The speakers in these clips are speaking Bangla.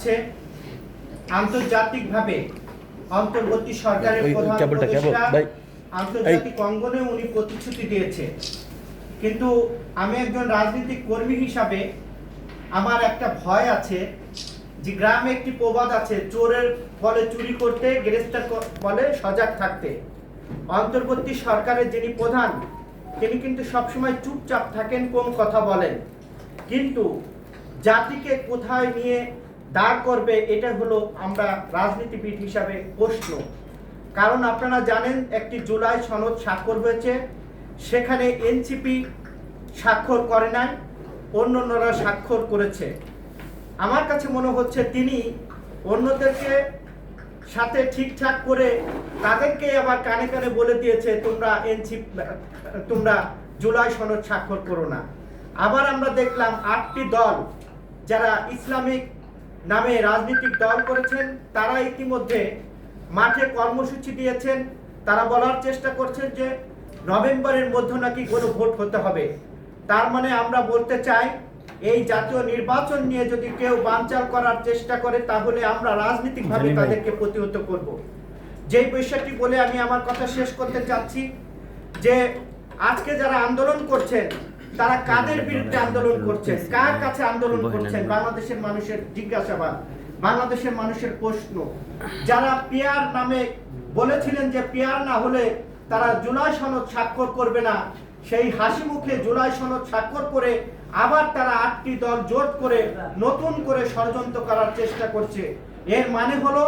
হচ্ছে আন্তর্জাতিকভাবে অন্তর্বর্তী সরকারের প্রধান উপদেষ্টা আন্তর্জাতিক অঙ্গনে উনি প্রতিশ্রুতি দিয়েছে। কিন্তু আমি একজন রাজনৈতিক কর্মী হিসাবে আমার একটা ভয় আছে যে গ্রামে একটি প্রবাদ আছে চোরের বলে চুরি করতে গ্রেফতার বলে সজাগ থাকতে। অন্তর্বর্তী সরকারের যিনি প্রধান তিনি কিন্তু সবসময় চুপচাপ থাকেন কম কথা বলেন। কিন্তু জাতিকে কোথায় নিয়ে দাঁড় করবে, এটা হলো আমরা রাজনীতিবিদ হিসাবে প্রশ্ন। কারণ আপনারা জানেন, একটি জুলাই সনদ স্বাক্ষর হয়েছে, সেখানে এনসিপি স্বাক্ষর করে নাই, অন্যান্যরা স্বাক্ষর করেছে। আমার কাছে মনে হচ্ছে তিনি অন্যদেরকে সাথে ঠিকঠাক করে তাদেরকে আবার কানে কানে বলে দিয়েছে, তোমরা এনসি তোমরা জুলাই সনদ স্বাক্ষর করো না। আবার আমরা দেখলাম আটটি দল, যারা ইসলামিক নামে রাজনৈতিক দল করেছেন তারা ইতিমধ্যে মাঠে কর্মসূচি দিয়েছেন। তারা বলার চেষ্টা করছেন যে নভেম্বরের মধ্যে নাকি কোনো ভোট হতে হবে। তার মানে আমরা বলতে চাই এই জাতীয় নির্বাচন নিয়ে যদি কেউ বানচাল করার চেষ্টা করে তাহলে আমরা রাজনৈতিকভাবে তাদেরকে প্রতিহত করব। যেই বিষয়টি বলে আমি আমার কথা শেষ করতে চাচ্ছি যে আজকে যারা আন্দোলন করছেন তারা কাদের বিরুদ্ধে আন্দোলন করছেন কার কাছে আন্দোলন করছেন? বাংলাদেশের মানুষের জিজ্ঞাসাবাদ বাংলাদেশের মানুষের প্রশ্ন। যারা পিয়ার নামে বলেছিলেন যে পিয়ার না হলে তারা জুলাই সনদ স্বাক্ষর করবে না সেই হাসি মুখে জুলাই সনদ স্বাক্ষর করে আবার তারা আটটি দল জোট করে নতুন করে ষড়যন্ত্র করার চেষ্টা করছে। এর মানে হলো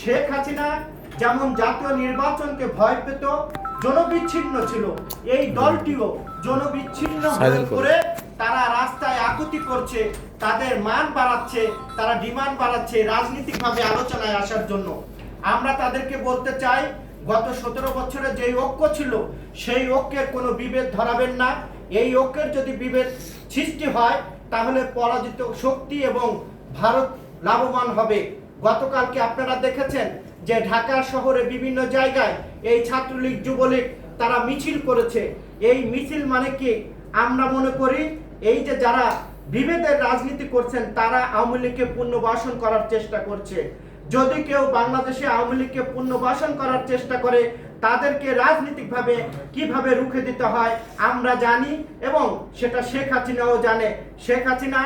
শেখ হাসিনা যেমন জাতীয় নির্বাচনকে ভয় পেত জনবিচ্ছিন্ন ছিল। এই দলটিও জনবিচ্ছিন্ন হয়ে করে। তারা রাস্তায় আকুতি করছে তাদের মান বাড়াচ্ছে তারা ডিমান্ড বাড়াচ্ছে রাজনৈতিকভাবে আলোচনায় আসার জন্য। আমরা তাদেরকে বলতে চাই গত সতেরো বছরে যেই ঐক্য ছিল সেই ঐক্যের কোনো বিভেদ ধরাবেন না। এই ঐক্যের যদি বিভেদ সৃষ্টি হয় তাহলে পরাজিত শক্তি এবং ভারত লাভবান হবে। গতকালকে আপনারা দেখেছেন যে ঢাকা শহরে বিভিন্ন জায়গায় এই ছাত্রলীগ, যুবলীগ তারা মিছিল করেছে। এই মিছিল মানে কি? আমরা মনে করি এই যে যারা বিভেদের রাজনীতি করছেন, তারা আওয়ামী লীগকে পুনর্বাসন করার চেষ্টা করছে। যদি কেউ বাংলাদেশে আওয়ামী লীগকে পুনর্বাসন করার চেষ্টা করে, তাদেরকে রাজনৈতিকভাবে কীভাবে রুখে দিতে হয়, আমরা জানি এবং সেটা শেখ হাসিনাও জানে। শেখ হাসিনা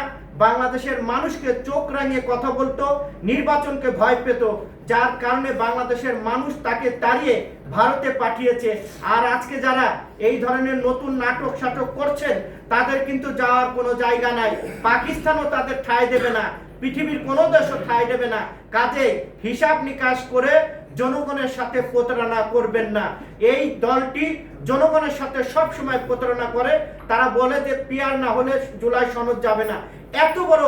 বাংলাদেশের মানুষকে চোখ রাঙিয়ে কথা বলতো, নির্বাচনকে ভয় পেত। যার কারণে বাংলাদেশের মানুষ তাকে তাড়িয়ে ভারতে পাঠিয়েছে। আর আজকে যারা এই ধরনের নতুন নাটক সাটক করছেন, তাদের কিন্তু যাওয়ার কোনো জায়গা নাই। পাকিস্তানও তাদের ঠাঁই দেবে না। পৃথিবীর কোনো দেশও ঠাঁই দেবে না। কাজে হিসাব নিকাশ করে জনগণের সাথে প্রতারণা করবেন না। এই দলটি জনগণের সাথে সব সময় প্রতারণা করে। তারা বলে যে, পিয়ার না হলে জুলাই সনদ যাবে না। এত বড়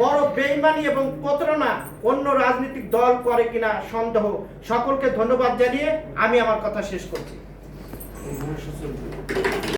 বড় বেইমানি এবং প্রতারণা অন্য রাজনৈতিক দল করে কিনা সন্দেহ, সকলকে ধন্যবাদ জানিয়ে আমি আমার কথা শেষ করছি।